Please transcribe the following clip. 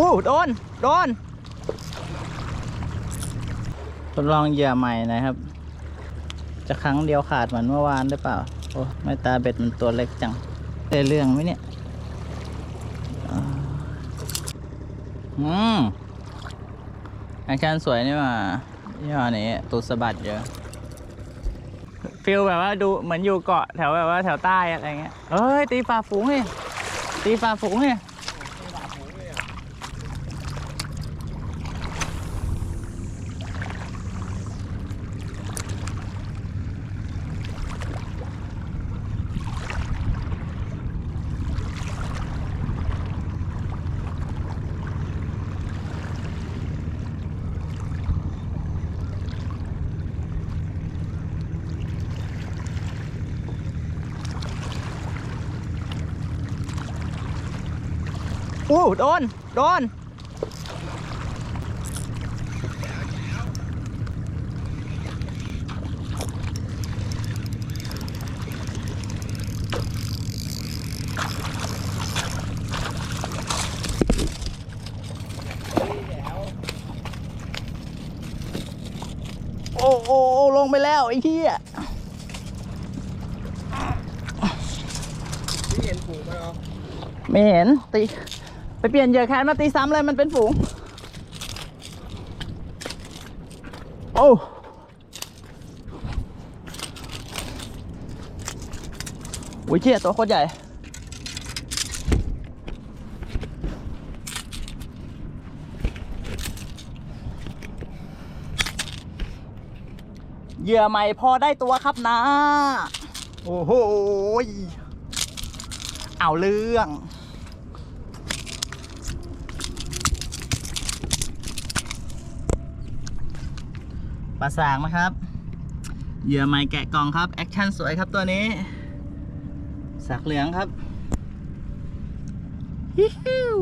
อู้โดน โดน ทดลองเหยื่อใหม่นะครับ จะครั้งเดียวขาดเหมือนเมื่อวานหรือเปล่า โอ้ไม่ตาเบ็ดมันตัวเล็กจังได้เรื่องไหมเนี่ย อืมแอคชั่นสวยนี่หว่ายี่ห้อนี้ตูดสะบัดเยอะฟิลแบบว่าดูเหมือนอยู่เกาะแถวแบบว่าแถวใต้อะไรเงี้ยเอ้ย ตีฝ่าฝูงนี่ตีฝ่าฝูงนี่ อู้โดน โดนโอ้โอ้โอ้ลงไปแล้วไอ้เหี้ยที่เห็นฝูงไหมเหรอไม่เห็นตี ไปเปลี่ยนเหยื่อแคนมาตีซ้ำเลยมันเป็นฝูง โอ้โอ้ยเชี่ยตัวโคตรใหญ่เหยื่อใหม่พอได้ตัวครับนะ โอ้โหยเอาเรื่อง ปลาสางนะครับเหยื่อไม้แกะกล่องครับ แอคชั่นสวยครับตัวนี้ สักเหลืองครับฮิฮิว